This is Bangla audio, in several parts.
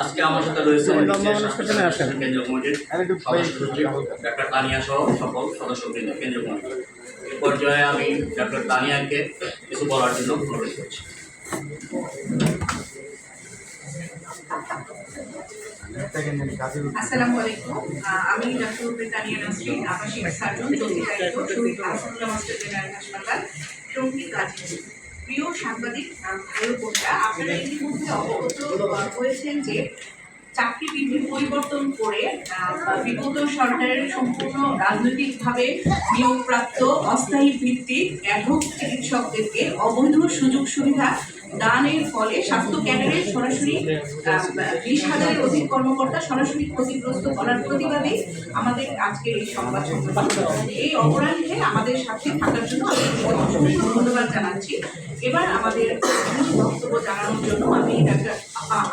আজকে আমার সাথে রয়েছে ডাক্তার তানিয়া সহ সকল সদস্যবৃন্দ কেন্দ্রীয় কমিটি এই পর্যায়ে আমি ডাক্তার তানিয়াকে কিছু বলার জন্য অনুরোধ করছি চাকরি পরিবর্তন করে বিগত সরকারের সম্পূর্ণ রাজনৈতিকভাবে নিয়োগপ্রাপ্ত অস্থায়ী ভিত্তিক একক চিকিৎসকদেরকে অবৈধ সুযোগ সুবিধা দানের ফলে স্বাস্থ্য ক্যাডারের সরাসরি বিশ হাজারের অধিক কর্মকর্তা সরাসরি ক্ষতিগ্রস্ত করার প্রতিবাদে আমাদের আজকের এই সংবাদ সম্মেলন। এই অপরাধে আমাদের সাথে থাকার জন্য ধন্যবাদ জানাচ্ছি। এবার আমাদের বক্তব্য জানানোর জন্য আমি ডাক্তার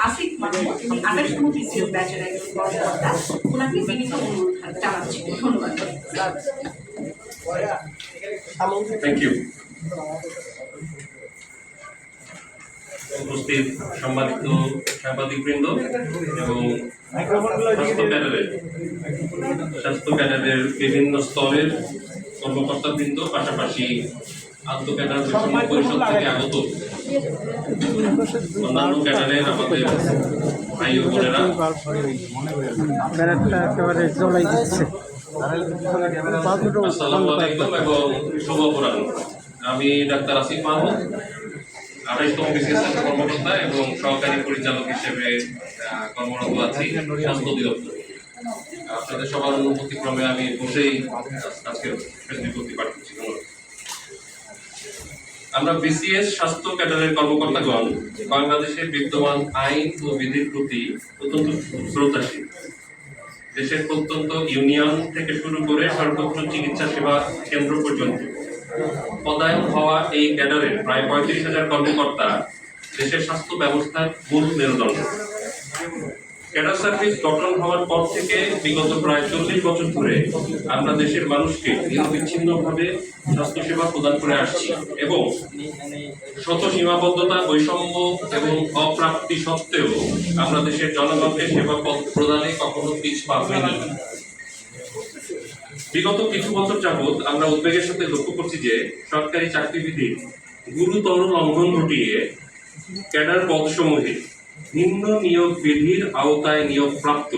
আসিফ মাহমুদ তিনি আঠাশতম পিসিএস ব্যাচের একজন কর্মকর্তা। ওনাকে বিনীত অনুরোধ জানাচ্ছি। ধন্যবাদ। থ্যাংক ইউ উপস্থিত সম্মানিত সাংবাদিকবৃন্দ এবং স্বাস্থ্য ক্যাডারের স্বাস্থ্য ক্যাডারের বিভিন্ন স্তরের কর্মকর্তাবৃন্দ পাশাপাশি আন্ত ক্যাডার বৈষম্য পরিষদ থেকে আগত অন্যান্য ক্যাডারের আমাদের ভাই ও বোনেরা। একেবারে জ্বলাই দিচ্ছে। আসসালামু আলাইকুম এবং শুভ অপরাহ্ন। আমি ডাক্তার আসিফ মাহমুদ বিসিএস কর্মকর্তা এবং সহকারী পরিচালক হিসেবে কর্মরত আছি স্বাস্থ্য অধিদপ্তর। আপনাদের সবার অনুমতিক্রমে আমি বসেই আমরা বিসিএস স্বাস্থ্য ক্যাডারের কর্মকর্তাগণ বাংলাদেশের বিদ্যমান আইন ও বিধির প্রতি অত্যন্ত শ্রদ্ধাশীল। দেশের প্রত্যন্ত ইউনিয়ন থেকে শুরু করে সর্বত্র চিকিৎসা সেবা কেন্দ্র পর্যন্ত পদায়ন হওয়া এই ক্যাডারের প্রায় পঁয়ত্রিশ হাজার কর্মকর্তা দেশের স্বাস্থ্য ব্যবস্থার মূল মেরুদণ্ড। ক্যাডার সার্ভিস গঠন হওয়ার পর থেকে বিগত প্রায় চল্লিশ বছর ধরে আমরা দেশের মানুষকে নিরবিচ্ছিন্নভাবে স্বাস্থ্যসেবা প্রদান করে আসছি এবং শত সীমাবদ্ধতা বৈষম্য এবং অপ্রাপ্তি সত্ত্বেও আমরা দেশের জনগণকে সেবা প্রদানে কখনো পিছপা হইনি বিগত কিছু বছর যাবৎ আমরা উদ্বেগের সাথে লক্ষ্য করছি যে সরকারি চাকরিবিধির গুরুতর লঙ্ঘন ঘটিয়ে ক্যাডার পদসমূহে নিম্ন নিয়োগ বিধির আওতায় নিয়োগ প্রাপ্ত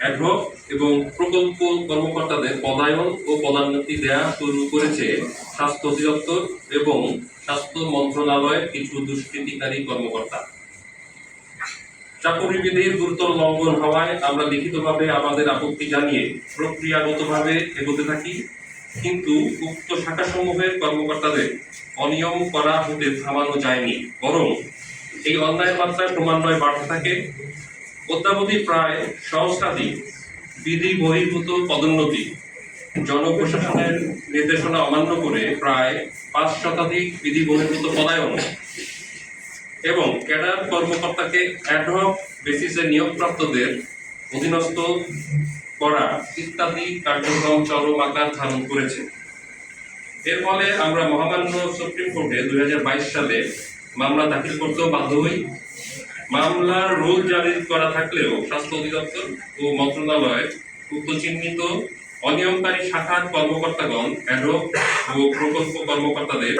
অ্যাডহক এবং প্রকল্প কর্মকর্তাদের পদায়ন ও পদোন্নতি দেয়া শুরু করেছে স্বাস্থ্য অধিদপ্তর এবং স্বাস্থ্য মন্ত্রণালয়ের কিছু দুষ্কৃতিকারী কর্মকর্তা। চাকরি বিধির গুরুতর লঙ্ঘন হওয়ায় আমরা লিখিতভাবে আমাদের আপত্তি জানিয়ে প্রক্রিয়াগতভাবে এগোতে থাকি। কিন্তু উক্ত শাখাসমূহের কর্মকর্তাদের অনিয়ম করা হতে থামানো যায়নি। বরং এই অন্যায় মাত্রায় ক্রমান্বয়ে বাড়তে থাকে। অদ্যাবধি প্রায় সহস্রাধিক বিধি বহির্ভূত পদোন্নতি জনপ্রশাসনের নির্দেশনা অমান্য করে প্রায় পাঁচ শতাধিক বিধি বহির্ভূত পদায়ন এবং ক্যাডার কর্মকর্তাকে অ্যাডহক বেসিসে নিয়োগপ্রাপ্তদের অধীনস্থ করা ইত্যাদি কার্যক্রম চরম আকার ধারণ করেছে। এর ফলে আমরা মহামান্য সুপ্রিম কোর্টে দুই হাজার বাইশ সালে মামলা দাখিল করতেও বাধ্য হই। মামলার রুল জারি করা থাকলেও স্বাস্থ্য অধিদপ্তর ও মন্ত্রণালয়ের উক্ত চিহ্নিত অনিয়মকারী শাখার কর্মকর্তাগণ অ্যাডহক ও প্রকল্প কর্মকর্তাদের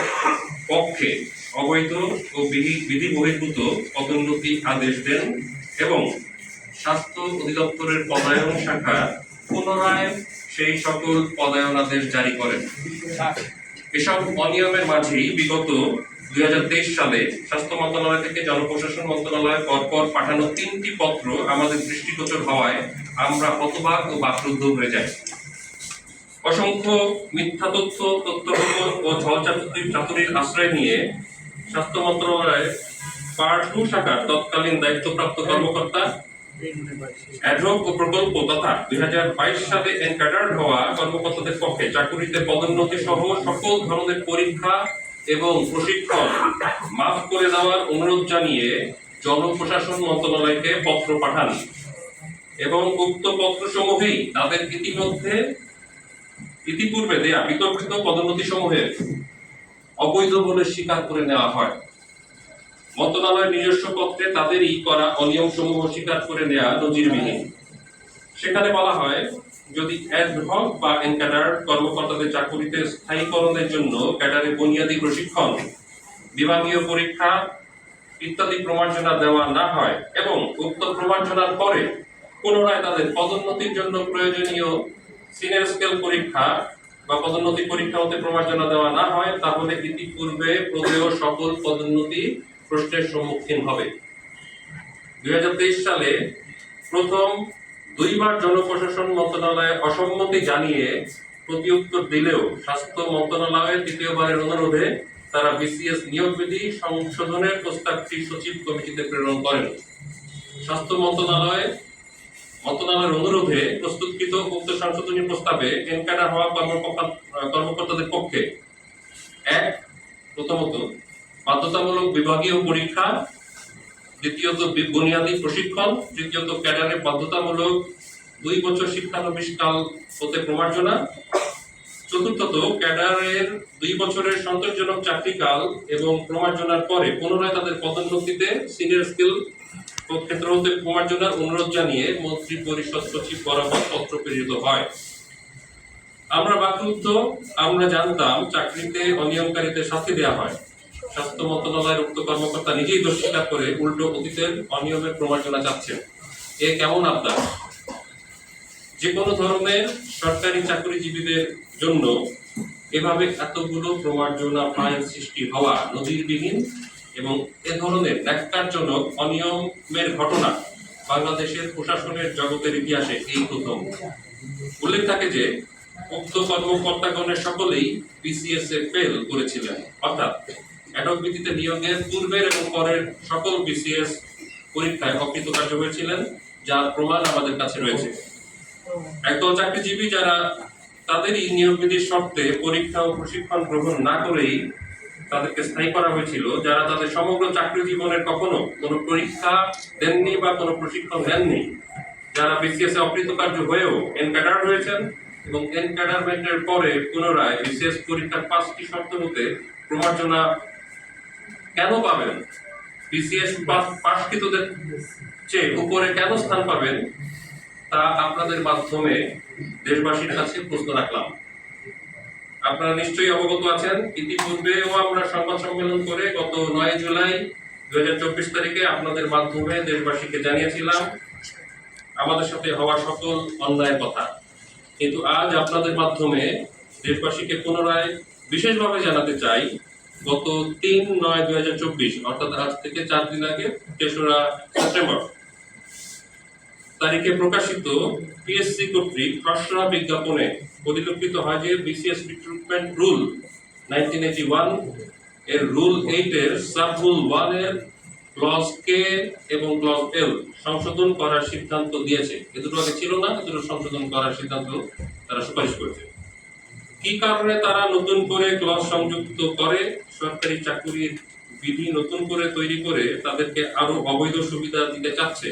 পক্ষে অবৈধ ও বিধি- বহির্ভূত পদোন্নতি আদেশ দেন এবং স্বাস্থ্য অধিদপ্তরের পদায়ন শাখা পুনরায় সেই সকল পদায়ন আদেশ জারি করেন। এসব অনিয়মের মাঝেই বিগত দুই সালে স্বাস্থ্য মন্ত্রণালয় থেকে জনপ্রশাসন মন্ত্রণালয় পরপর পাঠানো তিনটি পত্র আমাদের দৃষ্টিগোচর হওয়ায় আমরা হতবাক ও বাকরুদ্ধ হয়ে যাই। অসংখ্য মিথ্যা তথ্য, তথ্যগুলো ও ঝড় চাতুরির চাতুরির আশ্রয় নিয়ে স্বাস্থ্য মন্ত্রণালয়ের পার্ট টু শাখার তৎকালীন দায়িত্বপ্রাপ্ত কর্মকর্তা, অ্যাডহক প্রকল্প তথা দুই সালে এনক্যাডার্ড হওয়া কর্মকর্তাদের পক্ষে চাকুরিতে পদোন্নতি সহ সকল ধরনের পরীক্ষা এবং প্রশিক্ষণ মাফ করে দেওয়ার অনুরোধ জানিয়ে জনপ্রশাসন মন্ত্রণালয়কে পত্র পাঠান এবং উক্ত পত্রসমূহেই তাদের ইতিমধ্যে, ইতিপূর্বে দেয়া বিতর্কিত পদোন্নতি সমূহের অবৈধ বলে স্বীকার করে নেওয়া হয়। মন্ত্রণালয়ের নিজস্ব পত্রে তাদেরই করা অনিয়ম সমূহ স্বীকার করে নেওয়া নজিরবিহীন। সেখানে বলা হয়, যদি অ্যাডহক বা এনক্যাডার কর্মকর্তাদের চাকুরিতে স্থায়ীকরণের জন্য ক্যাডারে বুনিয়াদী প্রশিক্ষণ, বিভাগীয় পরীক্ষা ইত্যাদি প্রমার্জনা দেওয়া না হয় এবং উক্ত প্রমার্জনার পরে পুনরায় তাদের পদোন্নতির জন্য প্রয়োজনীয় সিনিয়র স্কেল পরীক্ষা বা পদোন্নতি পরীক্ষা হতে প্রমার্জনা দেওয়া না হয়, তাহলে ইতিপূর্বে প্রদেয় সকল পদোন্নতি প্রশ্নের সম্মুখীন হবে। দুই সালে প্রথম দুইবার জনপ্রশাসন মন্ত্রণালয়ে অসম্মতি জানিয়ে প্রতি উত্তর দিলেও স্বাস্থ্য মন্ত্রণালয়ের তৃতীয়বারের অনুরোধে তারা বিসিএস নিয়োগ বিধি সংশোধনের প্রস্তাবটি সচিব কমিটিতে প্রেরণ করেন। স্বাস্থ্য মন্ত্রণালয় মন্ত্রণালয়ের অনুরোধে প্রস্তুতকৃত উক্ত সংশোধনী প্রস্তাবে এনকাডার হওয়া কর্মকর্তা কর্মকর্তাদের পক্ষে এক, প্রথমত, বাধ্যতামূলক বিভাগীয় পরীক্ষা, দ্বিতীয়ত বুনিয়াদী প্রশিক্ষণ, তৃতীয়ত ক্যাডারে বাধ্যতামূলক দুই বছর শিক্ষানবিষ্কাল হতে প্রমার্জনা চতুর্থত ক্যাডারের দুই বছরের সন্তোষজনক চাকরিকাল এবং প্রমার্জনার পরে পুনরায় তাদের পদোন্নতিতে সিনিয়র স্কিল ক্ষেত্র হতে অনুরোধ জানিয়ে মন্ত্রী পরিষদ সচিব বরাবর পত্র প্রেরিত হয়। আমরা আমরা জানতাম চাকরিতে অনিয়মকারীদের শাস্তি দেওয়া হয়। স্বাস্থ্য মন্ত্রণালয়ের উক্ত কর্মকর্তা নিজেই করে উল্টো অতীতের অনিয়মের প্রমার্জনা চাচ্ছেন। এ কেমন আবদার? যে কোনো ধরনের সরকারি চাকরিজীবীদের জন্য এভাবে এতগুলো প্রমার্জনা সৃষ্টি হওয়া নজিরবিহীন এবং এ ধরনের ন্যাক্কারজনক অনিয়মের ঘটনা বাংলাদেশের প্রশাসনের জগতের ইতিহাসে এই প্রথম। উল্লেখ থাকে যে, উক্ত কর্মকর্তাগণের সকলেই বিসিএস এ ফেল করেছিলেন। অর্থাৎ অ্যাডক ভিত্তিতে নিয়োগের পূর্বের এবং পরের সকল বিসিএস পরীক্ষায় অকৃতকার্য হয়েছিলেন, যার প্রমাণ আমাদের কাছে রয়েছে। একদল চাকরিজীবী যারা তাদেরই নিয়োগ বিধির শর্তে পরীক্ষা ও প্রশিক্ষণ গ্রহণ না করেই তাদেরকে স্থায়ী করা হয়েছিল, যারা তাদের সমগ্র চাকরি জীবনের কখনো কোনো পরীক্ষা দেননি বা কোনো প্রশিক্ষণ দেননি যারা বিসিএস এ অকৃতকার্য হয়েও এনক্যাডার হয়েছেন এবং এনক্যাডারমেন্টের পরে পুনরায় বিসিএস পরীক্ষার পাঁচটি শর্ত হতে প্রমার্জনা কেন পাবেন? বিসিএস পাশকৃতদের চেয়ে উপরে কেন স্থান পাবেন? তা আপনাদের মাধ্যমে দেশবাসীর কাছে প্রশ্ন রাখলাম। আপনারা নিশ্চয়ই অবগত আছেন। ইতিপূর্বেও আমরা সংবাদ সম্মেলন করে গত নয় জুলাই দুই হাজার চব্বিশ তারিখে আপনাদের মাধ্যমে দেশবাসীকে জানিয়েছিলাম আমাদের সাথে হওয়া সকল অন্যায় কথা। কিন্তু আজ আপনাদের মাধ্যমে দেশবাসীকে পুনরায় বিশেষভাবে জানাতে চাই, গত তিন নয় চব্বিশ, অর্থাৎ আজ থেকে চার দিন আগে, তেসরা সেপ্টেম্বর তারিখে প্রকাশিত পিএসসি কর্তৃক খসড়া বিজ্ঞাপনে পরিলক্ষিত হয় যে BCS recruitment rule nineteen eighty ওয়ানের রুল এইট এর সাব রুল ওয়ানের ক্লজ কে এবং ক্লজ এল সংশোধন করার সিদ্ধান্ত দিয়েছে। এ দুটো আগে ছিল না, এ দুটো সংশোধন করার সিদ্ধান্ত তারা সুপারিশ করেছে। কি কারণে তারা নতুন করে ক্লজ সংযুক্ত করে? সরকারি চাকুরির বিধি নতুন করে তৈরি করে তাদেরকে আরও অবৈধ সুবিধা দিতে চাচ্ছে?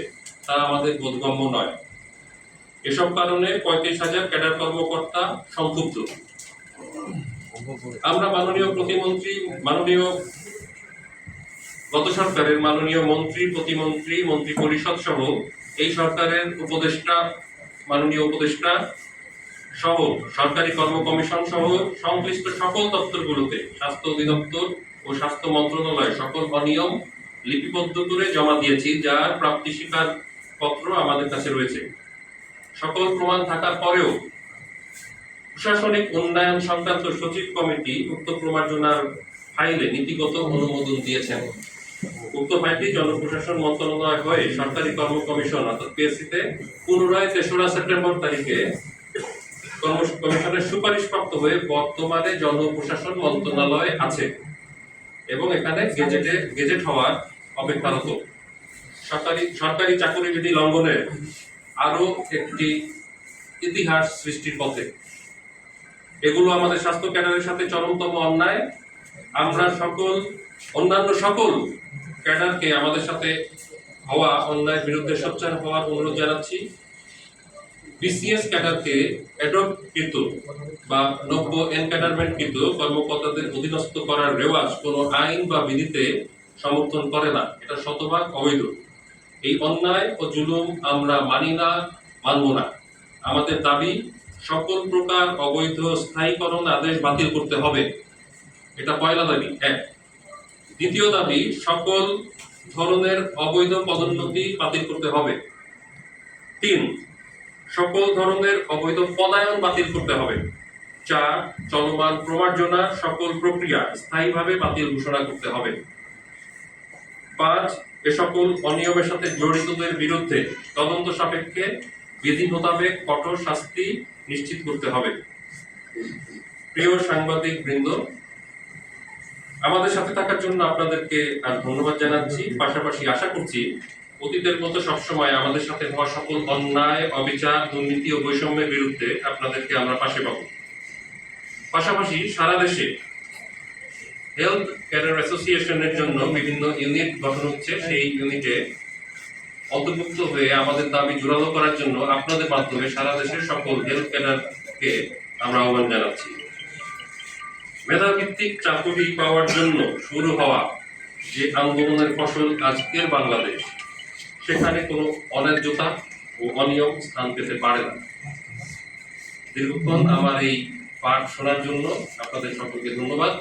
তা আমাদের বোধগম্য নয়। এসব কারণে পঁয়ত্রিশ হাজার ক্যাডার কর্মকর্তা সম্পৃক্ত আমরা মাননীয় প্রতিমন্ত্রী, মাননীয় গত সরকারের মাননীয় মন্ত্রী, প্রতিমন্ত্রী মন্ত্রী পরিষদ সহ এই সরকারের উপদেষ্টা, মাননীয় উপদেষ্টা সহ সরকারি কর্ম কমিশন সহ সংশ্লিষ্ট সকল দপ্তরগুলোতে স্বাস্থ্য অধিদপ্তর ও স্বাস্থ্য মন্ত্রণালয় সকল অনিয়ম লিপিবদ্ধ করে জমা দিয়েছি, যার প্রাপ্তি স্বীকার পত্র আমাদের কাছে রয়েছে। সকল প্রমাণ থাকার পরেও প্রশাসনিক উন্নয়ন সংক্রান্ত সচিব কমিটি উক্ত প্রমার্জনার ফাইলে নীতিগত অনুমোদন দিয়েছেন। উক্ত ফাইলটি জনপ্রশাসন মন্ত্রণালয় হয়ে সরকারি কর্ম কমিশন, অর্থাৎ পিএসসিতে, পুনরায় তেসরা সেপ্টেম্বর তারিখে কমিশনের সুপারিশপ্রাপ্ত হয়ে বর্তমানে জনপ্রশাসন মন্ত্রণালয় আছে এবং এখানে গেজেটে, গেজেট হওয়ার অপেক্ষারত। সরকারি সরকারি চাকরি বিধি লঙ্ঘনের আরও একটি ইতিহাস সৃষ্টির পথে, এগুলো আমাদের স্বাস্থ্য ক্যাডারের সাথে চরমতম অন্যায়। আমরা সকল, অন্যান্য সকল ক্যাডারকে আমাদের সাথে হওয়া অন্যায়ের বিরুদ্ধে সোচ্চার হওয়ার অনুরোধ জানাচ্ছি। বিসিএস ক্যাডারকে অ্যাডপ্টকৃত বা নব্য এনক্যাডারমেন্টকৃত কর্মকর্তাদের অধীনস্থ করার রেওয়াজ কোনো আইন বা বিধিতে সমর্থন করে না। এটা শতভাগ অবৈধ। এই অন্যায় ও জুলুম আমরা মানি না, মানব না। আমাদের দাবি, সকল প্রকার অবৈধ স্থায়ীকরণ আদেশ বাতিল করতে হবে। এটা পয়লা দাবি, এক। দ্বিতীয় দাবি, সকল ধরনের অবৈধ পদোন্নতি বাতিল করতে হবে। তিন। সকল ধরনের অবৈধ পদায়ন বাতিল করতে হবে। চার। চলমান প্রমার্জনা, সকল প্রক্রিয়া স্থায়ীভাবে বাতিল ঘোষণা করতে হবে। পাঁচ। এ সকল অনিয়মের সাথে জড়িতদের বিরুদ্ধে তদন্ত সাপেক্ষে বিধি মোতাবেক কঠোর শাস্তি নিশ্চিত করতে হবে। প্রিয় সাংবাদিক বৃন্দ, আমাদের সাথে থাকার জন্য আপনাদেরকে আর ধন্যবাদ জানাচ্ছি। পাশাপাশি আশা করছি অতীতের মতো সবসময় আমাদের সাথে হওয়া সকল অন্যায়, অবিচার, দুর্নীতি ও বৈষম্যের বিরুদ্ধে আপনাদেরকে আমরা পাশে পাবো। পাশাপাশি সারা দেশে হেলথ ক্যাডার অ্যাসোসিয়েশনের জন্য বিভিন্ন ইউনিট গঠন হচ্ছে। সেই ইউনিটে অন্তর্ভুক্ত হয়ে আমাদের দাবি জোরালো করার জন্য আপনাদের মাধ্যমে সারা দেশের সকল হেলথ ক্যাডারকে আমরা আহ্বান জানাচ্ছি। মেধাভিত্তিক চাকরি পাওয়ার জন্য শুরু হওয়া যে আন্দোলনের ফসল আজকের বাংলাদেশ, সেখানে কোনো অন্যায্যতা ও অনিয়ম স্থান পেতে পারে না। দীর্ঘক্ষণ আমার এই পাঠ শোনার জন্য আপনাদের সকলকে ধন্যবাদ।